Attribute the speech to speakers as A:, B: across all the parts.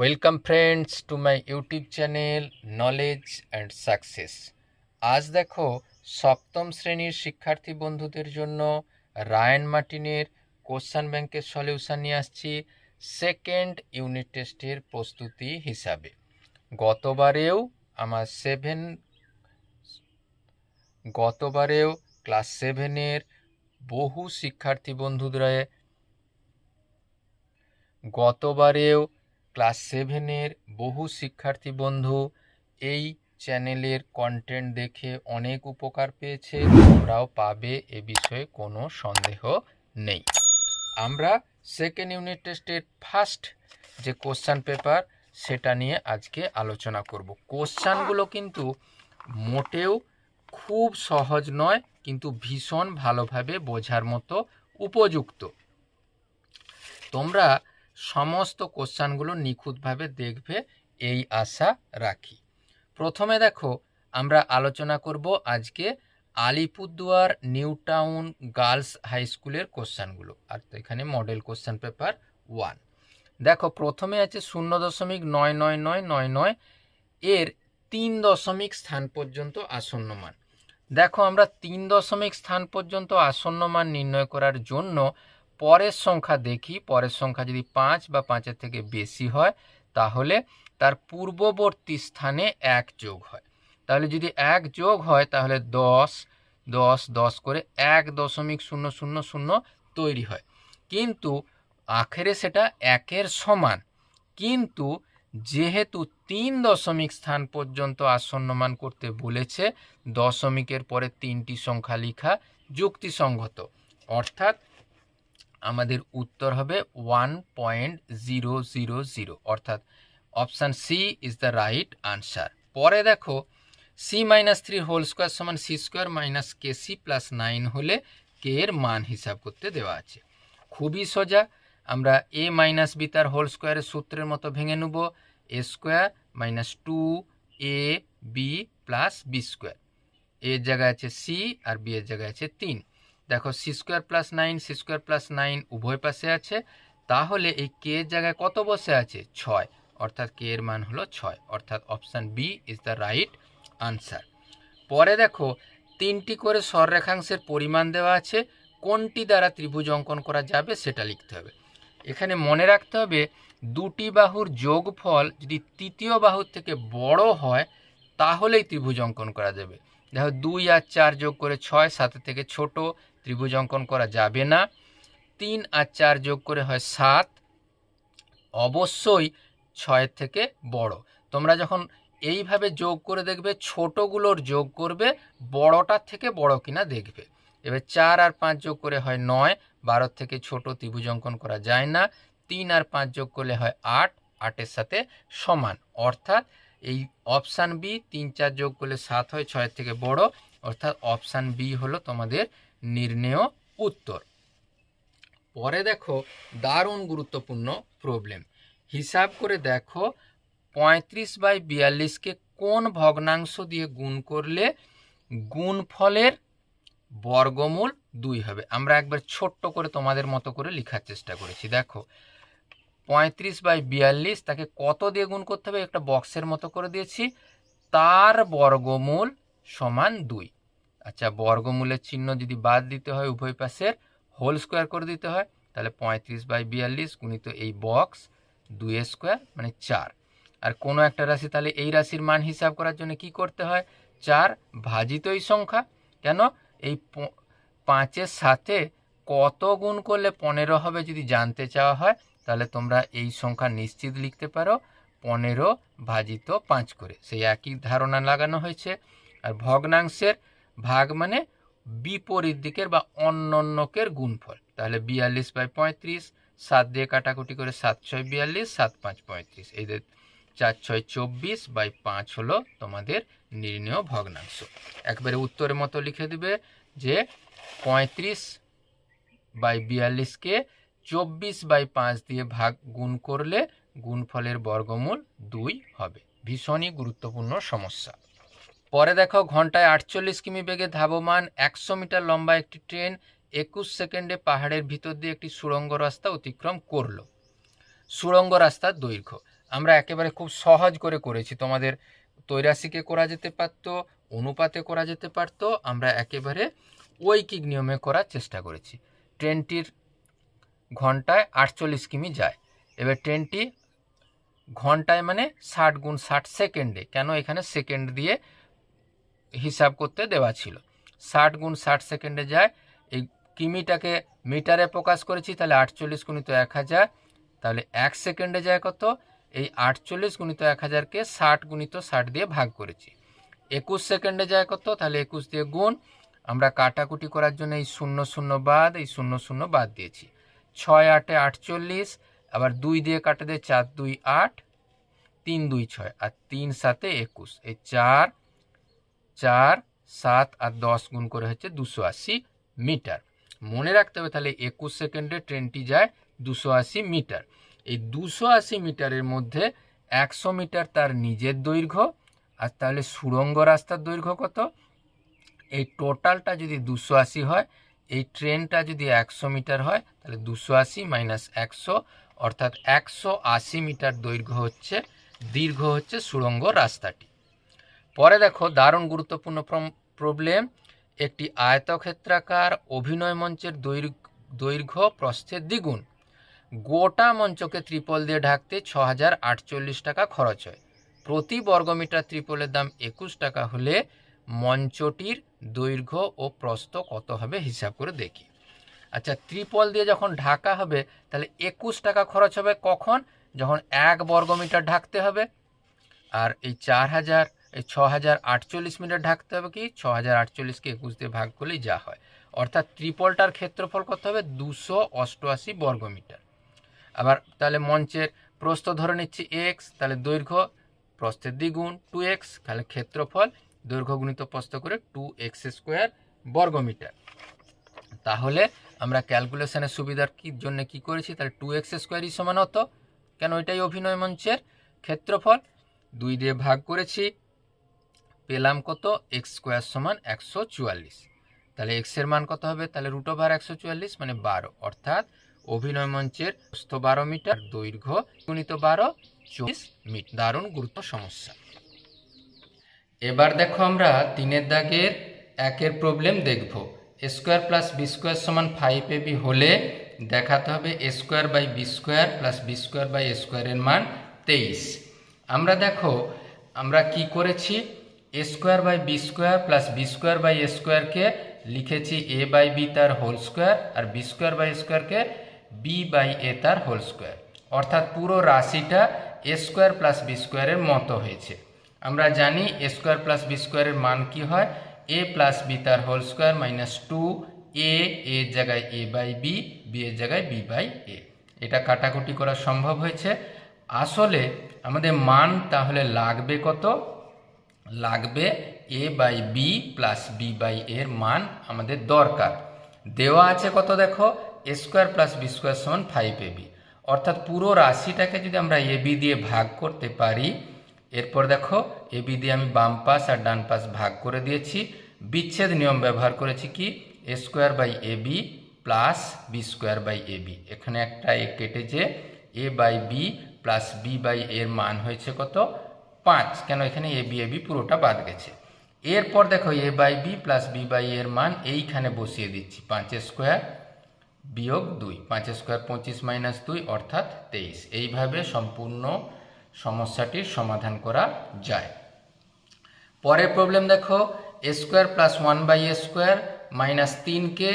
A: welcome friends to my YouTube channel knowledge and success আজ দেখো সপ্তম শ্রেণীর শিক্ষার্থী বন্ধুদের জন্য রায়ন মার্টিনের কোশ্চান ব্যাংকের সলিউশন নিয়ে আসছি সেকেন্ড ইউনিট টেস্টের প্রস্তুতি হিসাবে গতবারেও আমার সেভেন গতবারেও ক্লাস সেভেনের বহু শিক্ষার্থী বন্ধুদের গতবারেও ক্লাস সেভেনের বহু শিক্ষার্থী বন্ধু এই চ্যানেলের কন্টেন্ট দেখে অনেক উপকার পেয়েছে তোমরাও পাবে এ বিষয়ে কোনো সন্দেহ নেই আমরা সেকেন্ড ইউনিট টেস্টের ফার্স্ট যে কোশ্চান পেপার সেটা নিয়ে আজকে আলোচনা করব কোশ্চানগুলো কিন্তু মোটেও খুব সহজ নয় কিন্তু ভীষণ ভালোভাবে বোঝার মতো উপযুক্ত তোমরা সমস্ত কোশ্চানগুলো নিখুঁতভাবে দেখবে এই আশা রাখি প্রথমে দেখো আমরা আলোচনা করব আজকে Alipurduar new town girls high স্কুলের কোশ্চানগুলো আর তো এখানে মডেল কোশ্চান পেপার ওয়ান দেখো প্রথমে আছে শূন্য দশমিক নয় নয় নয় নয় নয় এর তিন দশমিক স্থান পর্যন্ত আসন্ন মান দেখো আমরা তিন দশমিক স্থান পর্যন্ত আসন্ন মান নির্ণয় করার জন্য পরের সংখ্যা দেখি পরের সংখ্যা যদি পাঁচ বা পাঁচের থেকে বেশি হয় তাহলে তার পূর্ববর্তী স্থানে এক যোগ হয় তাহলে যদি এক যোগ হয় তাহলে দশ দশ দশ করে এক দশমিক শূন্য শূন্য শূন্য তৈরি হয় কিন্তু আখেরে সেটা একের সমান কিন্তু যেহেতু তিন দশমিক স্থান পর্যন্ত আসন্নমান করতে বলেছে দশমিকের পরে তিনটি সংখ্যা লেখা যুক্তিসঙ্গত অর্থাৎ আমাদের উত্তর হবে one point zero zero zero অর্থাৎ option C is the right answer পরে দেখো C minus three whole square সমান C square minus K C plus nine হলে কে এর মান হিসাব করতে দেওয়া আছে খুবই সোজা আমরা এ মাইনাস বি তার হোল স্কোয়ারের সূত্রের মতো ভেঙে নেব A square minus two A B plus B square এর জায়গায় আছে সি আর বি এর জায়গায় আছে তিন দেখো C square plus nine C square plus nine উভয় পাশে আছে তাহলে এই কে এর জায়গায় কত বসে আছে ছয় অর্থাৎ কে এর মান হলো ছয় অর্থাৎ option B is the right answer পরে দেখো তিনটি করে স্বররেখাংশের পরিমাণ দেওয়া আছে কোনটি দ্বারা ত্রিভুজ অঙ্কন করা যাবে সেটা লিখতে হবে এখানে মনে রাখতে হবে দুটি বাহুর যোগফল যদি তৃতীয় বাহুর থেকে বড় হয় তাহলেই ত্রিভুজ অঙ্কন করা যাবে দেখো দুই আর চার যোগ করে ছয় সাথে থেকে ছোট ত্রিভুজ অঙ্কন করা যাবে না তিন আর চার যোগ করে হয় সাত অবশ্যই ছয়ের থেকে বড় তোমরা যখন এইভাবে যোগ করে দেখবে ছোটগুলোর যোগ করবে বড়টার থেকে বড় কিনা দেখবে এবার চার আর পাঁচ যোগ করে হয় নয় বারোর থেকে ছোট ত্রিভুজ অঙ্কন করা যায় না তিন আর পাঁচ যোগ করলে হয় আট আটের সাথে সমান অর্থাৎ এই অপশান বি তিন চার যোগ করলে সাত হয় ছয়ের থেকে বড় অর্থাৎ অপশান বি হলো তোমাদের নির্ণেয় উত্তর পরে দেখো দারুণ গুরুত্বপূর্ণ প্রবলেম হিসাব করে দেখো পঁয়ত্রিশ বাই বিয়াল্লিশকে কোন ভগ্নাংশ দিয়ে গুণ করলে গুণফলের বর্গমূল দুই হবে আমরা একবার ছোট্ট করে তোমাদের মতো করে লেখার চেষ্টা করেছি দেখো পঁয়ত্রিশ বাই বিয়াল্লিশ তাকে কত দিয়ে গুণ করতে হবে একটা বক্সের মতো করে দিয়েছি তার বর্গমূল সমান দুই আচ্ছা বর্গমূলের চিহ্ন যদি বাদ দিতে হয় উভয় পাশের হোল স্কোয়ার করে দিতে হয় তাহলে পঁয়ত্রিশ বাই বিয়াল্লিশ গুণিত এই বক্স দুই স্কোয়ার মানে চার আর কোনো একটা রাশি তাহলে এই রাশির মান হিসাব করার জন্য কি করতে হয় চার ভাজিত এই সংখ্যা কেন এই পাঁচের সাথে কত গুণ করলে পনেরো হবে যদি জানতে চাওয়া হয় তাহলে তোমরা এই সংখ্যা নিশ্চিত লিখতে পারো পনেরো ভাজিত পাঁচ করে সেই একই ধারণা লাগানো হয়েছে আর ভগ্নাংশের ভাগ মানে বিপরীত দিকের বা অন্যকের গুণফল তাহলে বিয়াল্লিশ বাই পঁয়ত্রিশ সাত দিয়ে কাটাকুটি করে সাত ছয় বিয়াল্লিশ সাত পাঁচ পঁয়ত্রিশ এদের চার ছয় চব্বিশ বাই পাঁচ হলো তোমাদের নির্ণয় ভগ্নাংশ একবারে উত্তরের মতো লিখে দিবে যে পঁয়ত্রিশ বাই বিয়াল্লিশকে চব্বিশ বাই পাঁচ দিয়ে ভাগ গুণ করলে গুণফলের বর্গমূল দুই হবে ভীষণই গুরুত্বপূর্ণ সমস্যা পরে দেখো ঘন্টায় আটচল্লিশ কিমি বেগে ধাবমান একশো মিটার লম্বা একটি ট্রেন একুশ সেকেন্ডে পাহাড়ের ভিতর দিয়ে একটি সুড়ঙ্গ রাস্তা অতিক্রম করলো সুড়ঙ্গ রাস্তার দৈর্ঘ্য আমরা একেবারে খুব সহজ করে করেছি তোমাদের তৈরাসিকে করা যেতে পারত অনুপাতে করা যেতে পারত আমরা একেবারে ঐকিক নিয়মে করার চেষ্টা করেছি ট্রেনটির ঘন্টায় আটচল্লিশ কিমি যায় এবার ট্রেনটি ঘন্টায় মানে ষাট গুণ ষাট সেকেন্ডে কেন এখানে সেকেন্ড দিয়ে হিসাব করতে দেওয়া ছিল ষাট গুণ ষাট সেকেন্ডে যায় এই কিমিটাকে মিটারে প্রকাশ করেছি তাহলে আটচল্লিশ গুণিত এক হাজার তাহলে এক সেকেন্ডে যায় কত এই আটচল্লিশ গুণিত এক হাজারকে ষাট গুণিত ষাট দিয়ে ভাগ করেছি একুশ সেকেন্ডে যায় কত তাহলে একুশ দিয়ে গুণ আমরা কাটাকুটি করার জন্য এই শূন্য শূন্য বাদ এই শূন্য শূন্য বাদ দিয়েছি ছয় আটে আটচল্লিশ আবার দুই দিয়ে কাটে দিয়ে চার দুই আট তিন দুই ছয় আর তিন সাতে একুশ এই চার চার সাত আর দশ গুণ করে হচ্ছে দুশো আশি মিটার মনে রাখতে হবে তাহলে একুশ সেকেন্ডে ট্রেনটি যায় দুশো আশি মিটার এই দুশো আশি মিটারের মধ্যে একশো মিটার তার নিজের দৈর্ঘ্য আর তাহলে সুরঙ্গ রাস্তার দৈর্ঘ্য কত এই টোটালটা যদি দুশো আশি হয় এই ট্রেনটা যদি একশো মিটার হয় তাহলে দুশো আশি মাইনাস একশো অর্থাৎ একশো আশি মিটার দৈর্ঘ্য হচ্ছে দীর্ঘ হচ্ছে সুড়ঙ্গ রাস্তাটি পরে দেখো দারুণ গুরুত্বপূর্ণ প্রবলেম একটি আয়তক্ষেত্রাকার অভিনয় মঞ্চের দৈর্ঘ্য প্রস্থের দ্বিগুণ গোটা মঞ্চকে ত্রিপল দিয়ে ঢাকতে ছ টাকা খরচ হয় প্রতি বর্গমিটার ত্রিপলের দাম একুশ টাকা হলে মঞ্চটির দৈর্ঘ্য ও প্রস্থ কত হবে হিসাব করে দেখি আচ্ছা ত্রিপল দিয়ে যখন ঢাকা হবে তাহলে একুশ টাকা খরচ হবে কখন যখন এক বর্গমিটার ঢাকতে হবে আর এই চার হাজার ছ হাজার আটচল্লিশ মিটার ঢাকতে হবে কি ছ হাজার আটচল্লিশকে একুশ দিয়ে ভাগ করলেই যা হয় অর্থাৎ ত্রিপলটার ক্ষেত্রফল কত হবে দুশো অষ্টআশি বর্গমিটার আবার তাহলে মঞ্চের প্রস্থ ধরে নিচ্ছি এক্স তাহলে দৈর্ঘ্য প্রস্থের দ্বিগুণ টু এক্স তাহলে ক্ষেত্রফল দৈর্ঘ্য গুণিত প্রস্থ করে টু এক্স স্কোয়ার বর্গমিটার তাহলে আমরা ক্যালকুলেশনের সুবিধার কি জন্য কি করেছি তাহলে টু এক্স স্কোয়ারই সমান হতো কেন ওইটাই অভিনয় মঞ্চের ক্ষেত্রফল দুই দিয়ে ভাগ করেছি পেলাম কত এক্স স্কোয়ার সমান একশো চুয়াল্লিশ তাহলে এক্সের মান কত হবে তাহলে রুট ওভার একশো চুয়াল্লিশ মানে বারো অর্থাৎ অভিনয় মঞ্চের প্রস্থ বারো মিটার দৈর্ঘ্য গুণিত বারো চল্লিশ মিটার দারুণ গুরুত্ব সমস্যা এবার দেখো আমরা তিনের দাগের একের প্রবলেম দেখব A square plus B square সমান ফাইভ এ বি হলে দেখাতে হবে A square by B square plus B square by A স্কোয়ারের মান তেইশ আমরা দেখো আমরা কি করেছি A square by B square plus B square by A স্কোয়ারকে লিখেছি এ বাই বি তার হোল স্কোয়ার আর বি স্কোয়ার বাই স্কোয়ারকে বি বাই এ তার হোল স্কোয়ার অর্থাৎ পুরো রাশিটা এ স্কোয়ার প্লাস বি স্কোয়ারের মতো হয়েছে আমরা জানি এ স্কোয়ার প্লাস বি স্কোয়ারের মান কি হয় এ প্লাস বি তার whole square minus two A এর জায়গায় এ বাই বি বি এর জায়গায় বি বাই এ এটা কাটাকুটি করা সম্ভব হয়েছে আসলে আমাদের মান তাহলে লাগবে কত লাগবে A by B plus B by এর মান আমাদের দরকার দেওয়া আছে কত দেখো A square plus B square সমান ফাইভ এ বি অর্থাৎ পুরো রাশিটাকে যদি আমরা এ বি দিয়ে ভাগ করতে পারি এরপর দেখো এ বি দিয়ে আমি বাম পাশ আর ডান পাশ ভাগ করে দিয়েছি বিচ্ছেদ নিয়ম ব্যবহার করেছি কি A square by A B plus B square by A B এখানে একটা এ কেটেছে A by B plus B by এর মান হয়েছে কত পাঁচ কেন এখানে এ বি এ বি পুরোটা বাদ গেছে এরপর দেখো A by B plus B by এর মান এইখানে বসিয়ে দিচ্ছি পাঁচের স্কোয়ার বিয়োগ দুই পাঁচ স্কোয়ার পঁচিশ মাইনাস দুই অর্থাৎ তেইশ এইভাবে সম্পূর্ণ সমস্যাটির সমাধান করা যায় পরের প্রবলেম দেখো A square plus one by A square minus তিনকে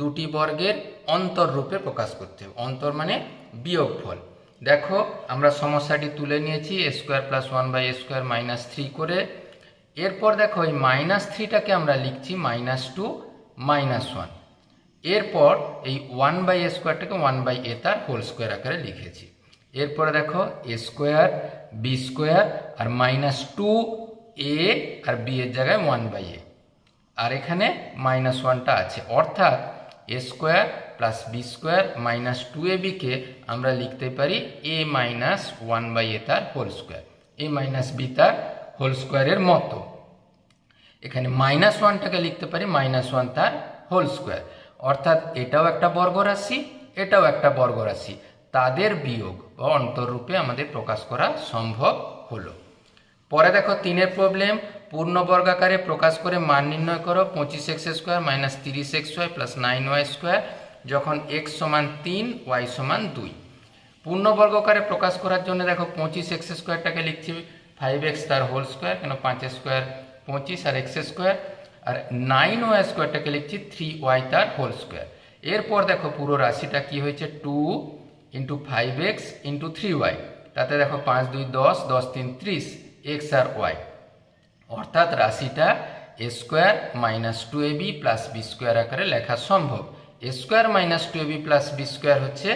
A: দুটি বর্গের অন্তর রূপে প্রকাশ করতে হবে অন্তর মানে বিয়োগফল দেখো আমরা সমস্যাটি তুলে নিয়েছি square plus one by square minus three করে এরপর দেখো এই মাইনাস থ্রিটাকে আমরা লিখছি মাইনাস টু মাইনাস ওয়ান এরপর এই ওয়ান বাই স্কোয়ারটাকে ওয়ান বাই এ তার হোল স্কোয়ার আকারে লিখেছি এরপরে দেখো এ স্কোয়ার বি স্কোয়ার আর মাইনাস টু এ আর বি এর জায়গায় ওয়ান বাই এ আর এখানে মাইনাস ওয়ানটা আছে অর্থাৎ A square plus B square minus two A বিকে আমরা লিখতে পারি A minus one by A তার whole square A minus B তার হোল স্কোয়ারের মতো এখানে মাইনাস ওয়ানটাকে লিখতে পারি মাইনাস ওয়ান তার হোল স্কোয়ার অর্থাৎ এটাও একটা বর্গরাশি এটাও একটা বর্গরাশি তাদের বিয়োগ বা অন্তররূপে আমাদের প্রকাশ করা সম্ভব হলো পরে দেখো তিনের প্রবলেম পূর্ণ বর্গাকারে প্রকাশ করে মান নির্ণয় করো পঁচিশ এক্স স্কোয়ার মাইনাস তিরিশ X Y plus nine Y square যখন এক্স সমান তিন ওয়াই সমান দুই পূর্ণবর্গকারে প্রকাশ করার জন্য দেখো পঁচিশ এক্স স্কোয়ারটাকে লিখছি ফাইভ এক্স তার হোল স্কোয়ার কেন পাঁচ স্কোয়ার পঁচিশ আর এক্স স্কোয়ার আর নাইন ওয়াই স্কোয়ারটাকে লিখছি থ্রি ওয়াই তার হোল স্কোয়ার এরপর দেখো পুরো রাশিটা কি হয়েছে two into five X into three Y তাতে দেখো পাঁচ দুই দশ দশ তিন ত্রিশ এক্স আর ওয়াই অর্থাৎ রাশিটা A square minus two A B plus B square আকারে লেখা সম্ভব A square minus two B plus B square হচ্ছে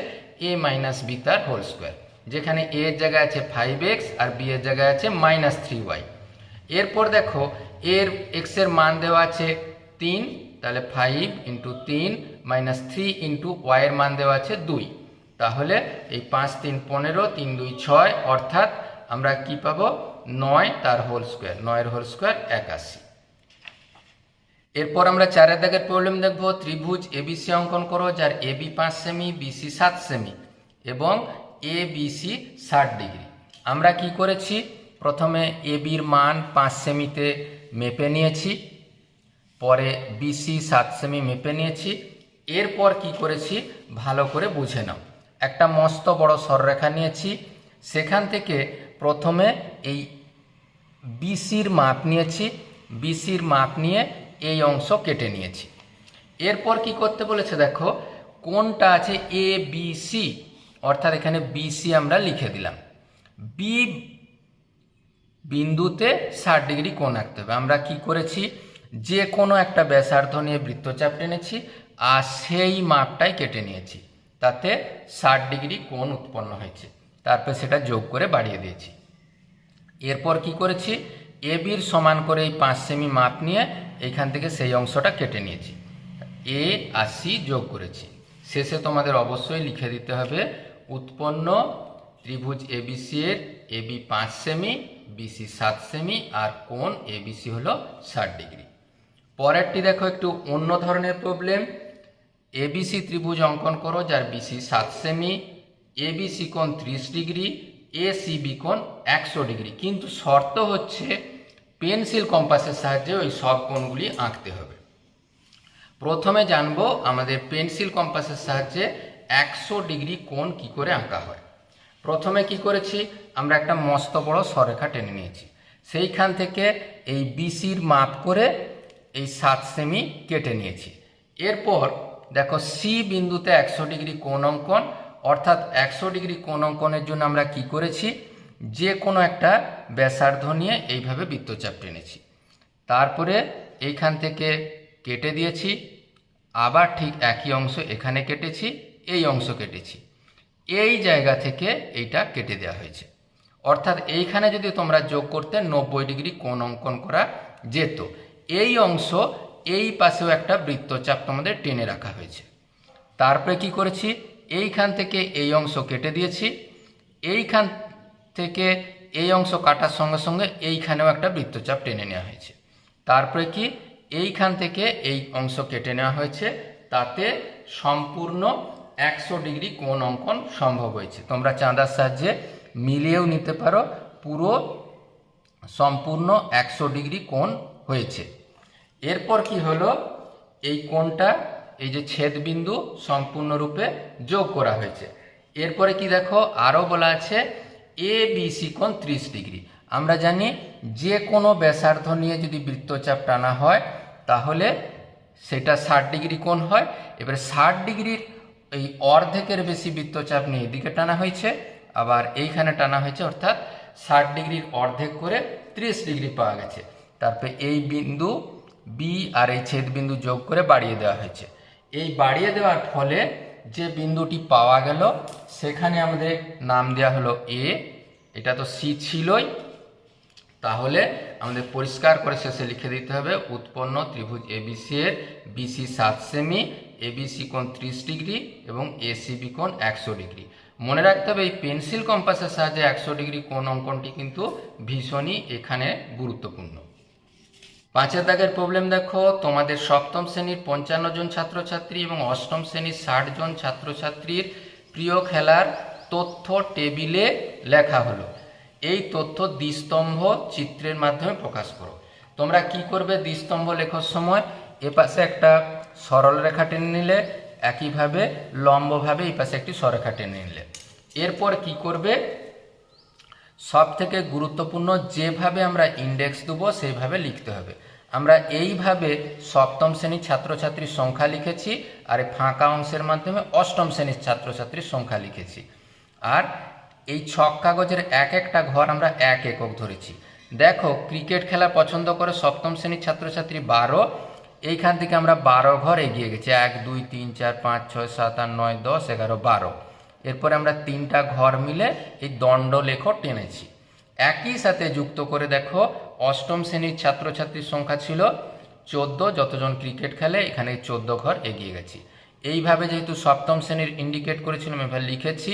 A: এ মাইনাস বি তার হোল স্কোয়ার যেখানে এ এর জায়গায় আছে ফাইভ এক্স আর বি এর জায়গায় আছে মাইনাস থ্রি ওয়াই এরপর দেখো এর এক্স এর মান দেওয়া আছে তিন তাহলে ফাইভ ইন্টু তিন মাইনাস থ্রি ইন্টু ওয়াইয়ের মান দেওয়া আছে দুই তাহলে এই পাঁচ তিন পনেরো তিন দুই ছয় অর্থাৎ আমরা কি পাবো নয় তার হোল স্কোয়ার নয়ের হোল স্কোয়ার একাশি এরপর আমরা চারের দাগের প্রবলেম দেখব ত্রিভুজ এবিসি অঙ্কন করো যার এবি পাঁচ সেমি বিসি সাত সেমি এবং এ বিসি ষাট ডিগ্রি আমরা কি করেছি প্রথমে এবির মান পাঁচ সেমিতে মেপে নিয়েছি পরে বিসি সাত সেমি মেপে নিয়েছি এরপর কি করেছি ভালো করে বুঝে নাও একটা মস্ত বড় সররেখা নিয়েছি সেখান থেকে প্রথমে এই বিসির মাপ নিয়েছি বিসির মাপ নিয়ে এই অংশ কেটে নিয়েছি এরপর কি করতে বলেছে দেখো কোনটা আছে এ বি সি অর্থাৎ এখানে বিসি আমরা লিখে দিলাম বি বিন্দুতে ষাট ডিগ্রি কোণ আঁকতে হবে আমরা কি করেছি যে কোনো একটা ব্যাসার্ধ নিয়ে বৃত্তচাপ টেনেছি আর সেই মাপটাই কেটে নিয়েছি তাতে ষাট ডিগ্রি কোণ উৎপন্ন হয়েছে তারপরে সেটা যোগ করে বাড়িয়ে দিয়েছি এরপর কি করেছি এবির সমান করে এই পাঁচ সেমি মাপ নিয়ে এখান থেকে সেই অংশটা কেটে নিয়েছি এ আর সি যোগ করেছি শেষে তোমাদের অবশ্যই লিখে দিতে হবে উৎপন্ন ত্রিভুজ এবিসি এর এবি পাঁচ সেমি বিসি সাত সেমি আর কোন এবিসি হলো ষাট ডিগ্রি পরেরটি দেখো একটু অন্য ধরনের প্রবলেম এবিসি ত্রিভুজ অঙ্কন করো যার বিসি সাত সেমি এবিসি কোণ ত্রিশ ডিগ্রি সিবি কোণ একশো ডিগ্রি কিন্তু শর্ত হচ্ছে পেন্সিল কম্পাসের সাহায্যে ওই সব কোণগুলি আঁকতে হবে প্রথমে জানব আমাদের পেন্সিল কম্পাসের সাহায্যে একশো ডিগ্রি কোণ কি করে আঁকা হয় প্রথমে কি করেছি আমরা একটা মস্ত বড় সরেখা টেনে নিয়েছি সেইখান থেকে এই বিসির মাপ করে এই সাত সেমি কেটে নিয়েছি এরপর দেখো সি বিন্দুতে একশো ডিগ্রি কোণ অঙ্কন অর্থাৎ একশো ডিগ্রি কোণ অঙ্কনের জন্য আমরা কি করেছি যে কোনো একটা ব্যাসার্ধ নিয়ে এইভাবে বৃত্তচাপ টেনেছি তারপরে এইখান থেকে কেটে দিয়েছি আবার ঠিক একই অংশ এখানে কেটেছি এই অংশ কেটেছি এই জায়গা থেকে এইটা কেটে দেওয়া হয়েছে অর্থাৎ এইখানে যদি তোমরা যোগ করতে নব্বই ডিগ্রি কোন অঙ্কন করা যেত এই অংশ এই পাশেও একটা বৃত্তচাপ তোমাদের টেনে রাখা হয়েছে তারপরে কি করেছি এইখান থেকে এই অংশ কেটে দিয়েছি এইখান থেকে এই অংশ কাটার সঙ্গে সঙ্গে এইখানেও একটা বৃত্তচাপ টেনে নেওয়া হয়েছে তারপরে কি এইখান থেকে এই অংশ কেটে নেওয়া হয়েছে তাতে সম্পূর্ণ একশো ডিগ্রি কোন অঙ্কন সম্ভব হয়েছে তোমরা চাঁদার সাহায্যে মিলিয়েও নিতে পারো পুরো সম্পূর্ণ একশো ডিগ্রি কোন হয়েছে এরপর কি হলো এই কোনটা এই যে ছেদবিন্দু সম্পূর্ণরূপে যোগ করা হয়েছে এরপরে কি দেখো আরও বলা আছে এ বিসি কোণ ত্রিশ ডিগ্রি আমরা জানি যে কোনো ব্যাসার্ধ নিয়ে যদি বৃত্তচাপ টানা হয় তাহলে সেটা ষাট ডিগ্রি কোণ হয় এবারে ষাট ডিগ্রির এই অর্ধেকের বেশি বৃত্তচাপ নিয়ে এদিকে টানা হয়েছে আবার এইখানে টানা হয়েছে অর্থাৎ ষাট ডিগ্রির অর্ধেক করে ত্রিশ ডিগ্রি পাওয়া গেছে তারপরে এই বিন্দু বি আর এই ছেদ বিন্দু যোগ করে বাড়িয়ে দেওয়া হয়েছে এই বাড়িয়ে দেওয়ার ফলে যে বিন্দুটি পাওয়া গেল সেখানে আমাদের নাম দেওয়া হলো এ এটা তো সি ছিলই তাহলে আমাদের পরিষ্কার করে শেষে লিখে দিতে হবে উৎপন্ন ত্রিভুজ এবিসি এর বিসি সাত সেমি এবিসি কোণ ত্রিশ ডিগ্রি এবং এসিবি কোণ একশো ডিগ্রি মনে রাখতে হবে এই পেন্সিল কম্পাসের সাহায্যে একশো ডিগ্রি কোন অঙ্কনটি কিন্তু ভীষণই এখানে গুরুত্বপূর্ণ পাঁচের দাগের প্রবলেম দেখো তোমাদের সপ্তম শ্রেণীর পঞ্চান্ন জন ছাত্রছাত্রী এবং অষ্টম শ্রেণীর ষাট জন ছাত্রছাত্রীর প্রিয় খেলার তথ্য টেবিলে লেখা হলো এই তথ্য দ্বিস্তম্ভ চিত্রের মাধ্যমে প্রকাশ করো তোমরা কি করবে দ্বিস্তম্ভ লেখার সময় এপাশে একটা সরল রেখা টেনে নিলে একইভাবে লম্বভাবে এই পাশে একটি সরেখা টেনে নিলে এরপর কি করবে সবথেকে গুরুত্বপূর্ণ যেভাবে আমরা ইন্ডেক্স দেবো সেইভাবে লিখতে হবে আমরা এইভাবে সপ্তম শ্রেণীর ছাত্রছাত্রীর সংখ্যা লিখেছি আর ফাঁকা অংশের মাধ্যমে অষ্টম শ্রেণীর ছাত্রছাত্রীর সংখ্যা লিখেছি আর এই ছক কাগজের এক একটা ঘর আমরা এক একক ধরেছি দেখো ক্রিকেট খেলা পছন্দ করে সপ্তম শ্রেণীর ছাত্রছাত্রী বারো এইখান থেকে আমরা বারো ঘর এগিয়ে গেছি এক দুই তিন চার পাঁচ ছয় সাত আট নয় দশ এগারো বারো এরপরে আমরা তিনটা ঘর মিলে এই দণ্ড লেখ টেনেছি একই সাথে যুক্ত করে দেখো অষ্টম শ্রেণীর ছাত্রছাত্রীর সংখ্যা ছিল চোদ্দ যতজন ক্রিকেট খেলে এখানে চোদ্দ ঘর এগিয়ে গেছি এইভাবে যেহেতু সপ্তম শ্রেণীর ইন্ডিকেট করেছিলাম এভাবে লিখেছি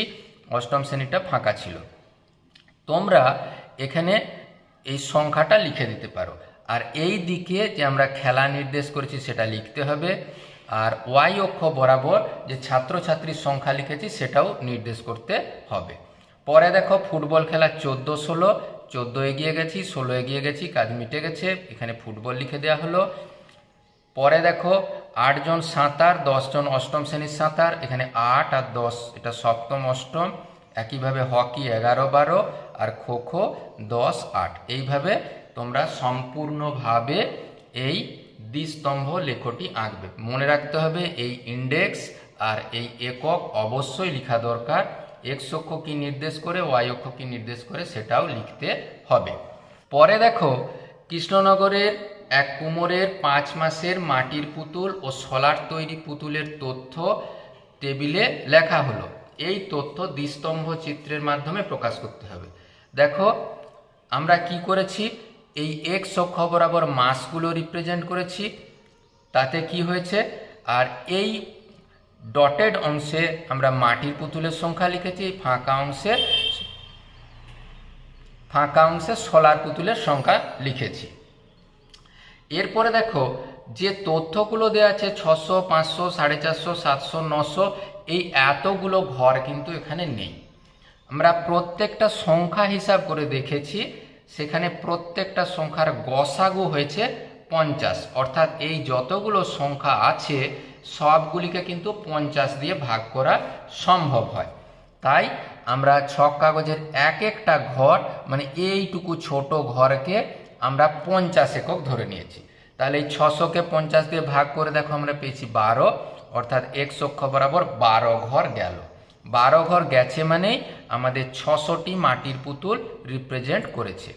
A: অষ্টম শ্রেণীটা ফাঁকা ছিল তোমরা এখানে এই সংখ্যাটা লিখে দিতে পারো আর এই দিকে যে আমরা খেলা নির্দেশ করেছি সেটা লিখতে হবে আর ওয়াই অক্ষ বরাবর যে ছাত্রছাত্রীর সংখ্যা লিখেছি সেটাও নির্দেশ করতে হবে পরে দেখো ফুটবল খেলা চোদ্দো ষোলো চোদ্দো এগিয়ে গেছি ষোলো এগিয়ে গেছি কাজ মিটে গেছে এখানে ফুটবল লিখে দেওয়া হলো পরে দেখো আটজন সাঁতার দশজন অষ্টম শ্রেণীর সাঁতার এখানে আট আর দশ এটা সপ্তম অষ্টম একইভাবে হকি এগারো বারো আর খো খো দশ আট এইভাবে তোমরা সম্পূর্ণভাবে এই দ্বিস্তম্ভ লেখটি আঁকবে মনে রাখতে হবে এই ইন্ডেক্স আর এই একক অবশ্যই লেখা দরকার এক্স অক্ষ কি নির্দেশ করে ওয়াই অক্ষ কি নির্দেশ করে সেটাও লিখতে হবে পরে দেখো কৃষ্ণনগরের এক কুমোরের পাঁচ মাসের মাটির পুতুল ও সলার তৈরি পুতুলের তথ্য টেবিলে লেখা হলো এই তথ্য দ্বিস্তম্ভ চিত্রের মাধ্যমে প্রকাশ করতে হবে দেখো আমরা কি করেছি এই এক্স অক্ষ বরাবর মাসগুলো রিপ্রেজেন্ট করেছি তাতে কি হয়েছে আর এই ডটেড অংশে আমরা মাটির পুতুলের সংখ্যা লিখেছি ফাঁকা অংশে ফাঁকা অংশে সোলার পুতুলের সংখ্যা লিখেছি এরপরে দেখো যে তথ্যগুলো দেওয়া আছে ছশো পাঁচশো সাড়ে চারশো সাতশো নশো এই এতগুলো ঘর কিন্তু এখানে নেই আমরা প্রত্যেকটা সংখ্যা হিসাব করে দেখেছি সেখানে প্রত্যেকটা সংখ্যার গসাগু হয়েছে পঞ্চাশ অর্থাৎ এই যতগুলো সংখ্যা আছে সবগুলিকে কিন্তু পঞ্চাশ দিয়ে ভাগ করা সম্ভব হয় তাই আমরা ছক কাগজের এক একটা ঘর মানে এইটুকু ছোট ঘরকে আমরা পঞ্চাশ একক ধরে নিয়েছি তাহলে এই ছশোকে পঞ্চাশ দিয়ে ভাগ করে দেখো আমরা পেয়েছি বারো অর্থাৎ এক বরাবর বারো ঘর গেল বারো ঘর গেছে মানে আমাদের ছশোটি মাটির পুতুল রিপ্রেজেন্ট করেছে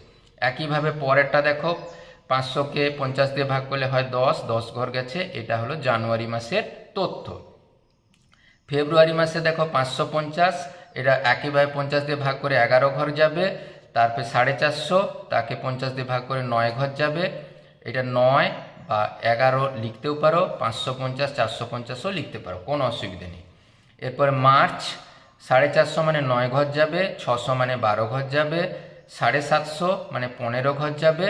A: একইভাবে পরেরটা দেখো পাঁচশোকে পঞ্চাশ দিয়ে ভাগ করলে হয় দশ দশ ঘর গেছে এটা হলো জানুয়ারি মাসের তথ্য ফেব্রুয়ারি মাসে দেখো পাঁচশো পঞ্চাশ এটা একইভাবে পঞ্চাশ দিয়ে ভাগ করে এগারো ঘর যাবে তারপরে সাড়ে চারশো তাকে পঞ্চাশ দিয়ে ভাগ করে নয় ঘর যাবে এটা নয় বা এগারো লিখতেও পারো পাঁচশো পঞ্চাশ চারশো পঞ্চাশও লিখতে পারো কোনো অসুবিধে নেই এরপর মার্চ সাড়ে চারশো মানে নয় ঘর যাবে ছশো মানে বারো ঘর যাবে সাড়ে সাতশো মানে পনেরো ঘর যাবে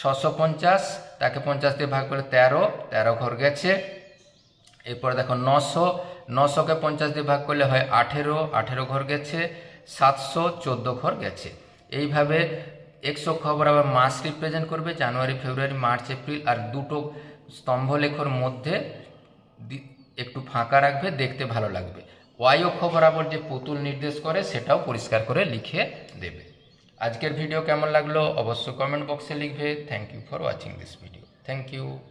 A: ছশো পঞ্চাশ তাকে পঞ্চাশ দিয়ে ভাগ করলে তেরো তেরো ঘর গেছে এরপরে দেখো নশো নশোকে পঞ্চাশ দিয়ে ভাগ করলে হয় আঠেরো আঠেরো ঘর গেছে সাতশো চোদ্দো ঘর গেছে এইভাবে একশো খবর আবার মাস রিপ্রেজেন্ট করবে জানুয়ারি ফেব্রুয়ারি মার্চ এপ্রিল আর দুটো স্তম্ভলেখর মধ্যে একটু ফাঁকা রাখবে দেখতে ভালো লাগবে ওয়াই অক্ষ বরাবর যে পুতুল নির্দেশ করে সেটাও পরিষ্কার করে লিখে দেবে আজকের ভিডিও কেমন লাগলো অবশ্য কমেন্ট বক্সে লিখবে thank you for watching this video thank you